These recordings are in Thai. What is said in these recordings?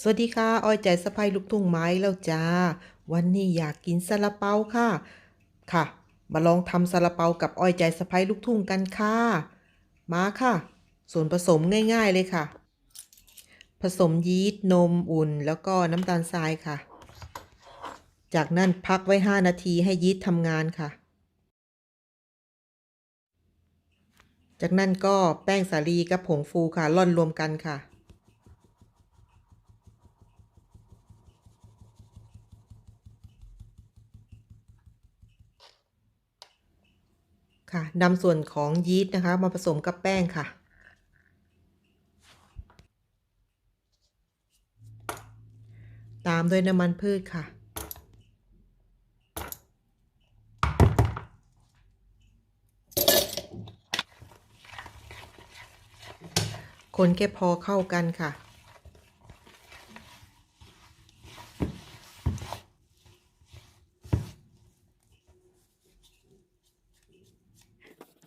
สวัสดีค่ะ อ้อยใจสะพายลูกทุ่งไม้แล้วจ้า วันนี้อยากกินซาลาเปาค่ะ ค่ะ มาลองทำซาลาเปากับอ้อยใจสะพายลูกทุ่งกันค่ะ มาค่ะ ส่วนผสมง่าย ๆเลยค่ะ ผสมยีสต์นมอุ่น แล้วก็น้ำตาลทรายค่ะ จากนั้นพักไว้ 5 นาทีให้ยีสต์ทำงานค่ะ จากนั้นก็แป้งสาลีกับผงฟูค่ะร่อนรวมกันค่ะ ค่ะนำส่วนของยีสต์นะคะ มาผสมกับแป้งค่ะ ตามด้วยน้ำมันพืชค่ะ คนแค่พอเข้ากันค่ะ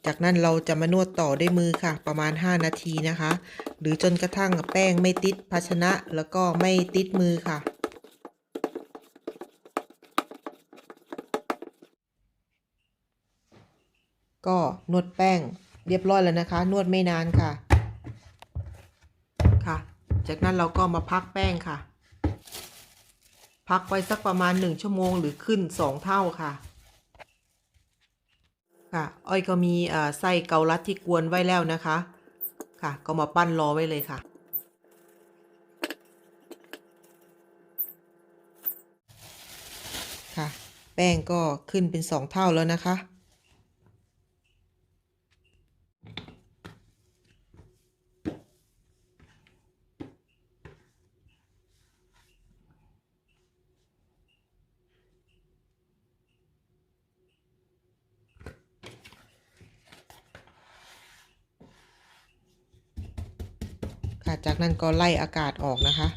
จากนั้นเราจะมานวดต่อด้วยมือค่ะ ประมาณ 5 นาทีนะคะ หรือจนกระทั่งแป้งไม่ติดภาชนะแล้วก็ไม่ติดมือค่ะ ก็นวดแป้งเรียบร้อยแล้วนะคะ นวดไม่นานค่ะ ค่ะ จากนั้นเราก็มาพักแป้งค่ะ พักไว้สักประมาณ 1 ชั่วโมงหรือขึ้น 2 เท่าค่ะ ค่ะ อ้อยก็มีไส้เกาลัดที่กวนไว้แล้วนะคะ ค่ะ ก็มาปั้นรอไว้เลยค่ะ ค่ะ แป้งก็ขึ้นเป็นสองเท่าแล้วนะคะ ค่ะจากนั้นก็ไล่อากาศออกนะคะ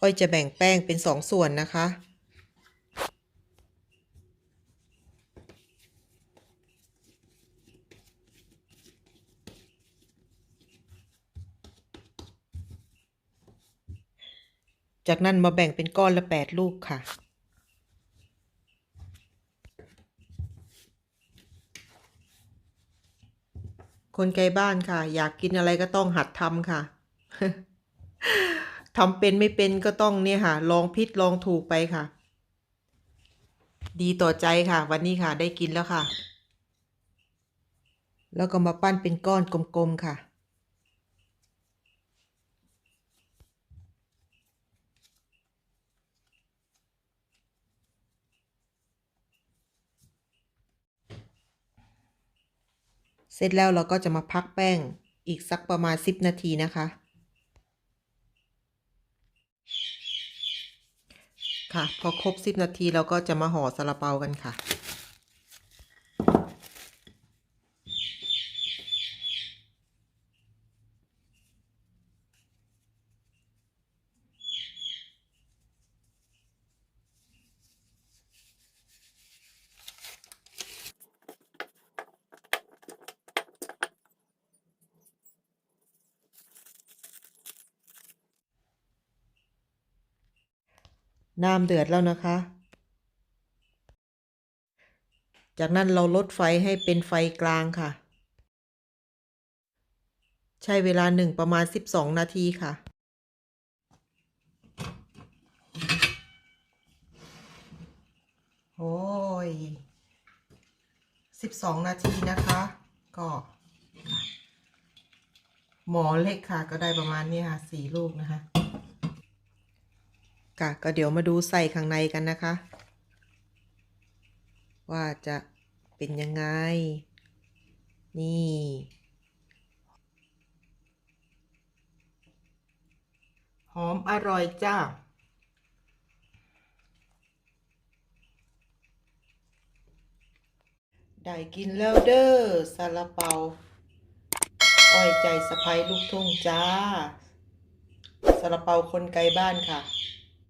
อ้อยจะแบ่งแป้งเป็นสองส่วนนะคะจากนั้นมาแบ่งเป็นก้อนละแปดลูกค่ะ คนไกลบ้านค่ะ อยากกินอะไรก็ต้องหัดทำค่ะทำเป็นไม่เป็นก็ต้องเนี่ยค่ะ ลองพิษลองถูกไปค่ะ ดีต่อใจค่ะ วันนี้ค่ะได้กินแล้วค่ะ แล้วก็มาปั้นเป็นก้อนกลมๆค่ะ เสร็จแล้วเราก็จะมาพักแป้งอีกสักประมาณ 10 นาทีนะคะ ค่ะ พอครบ 10 นาทีเราก็จะมาห่อซาลาเปากันค่ะ น้ำเดือดแล้วนะคะ จากนั้นเราลดไฟให้เป็นไฟกลางค่ะ ใช้เวลาหนึ่งประมาณ 12 นาทีค่ะโอ้ย12นาทีนะคะ ก็ หมอเล็กค่ะ ก็ได้ประมาณนี้ค่ะสี่ลูกนะคะ ค่ะก็เดี๋ยวมาดูใส่ข้างในกันนะคะ ว่าจะเป็นยังไง นี่หอมอร่อยจ้าได้กินแล้วเด้อซาลาเปาอ้อยใจสะพายลูกทุ่งจ้าซาลาเปาคนไกลบ้านค่ะ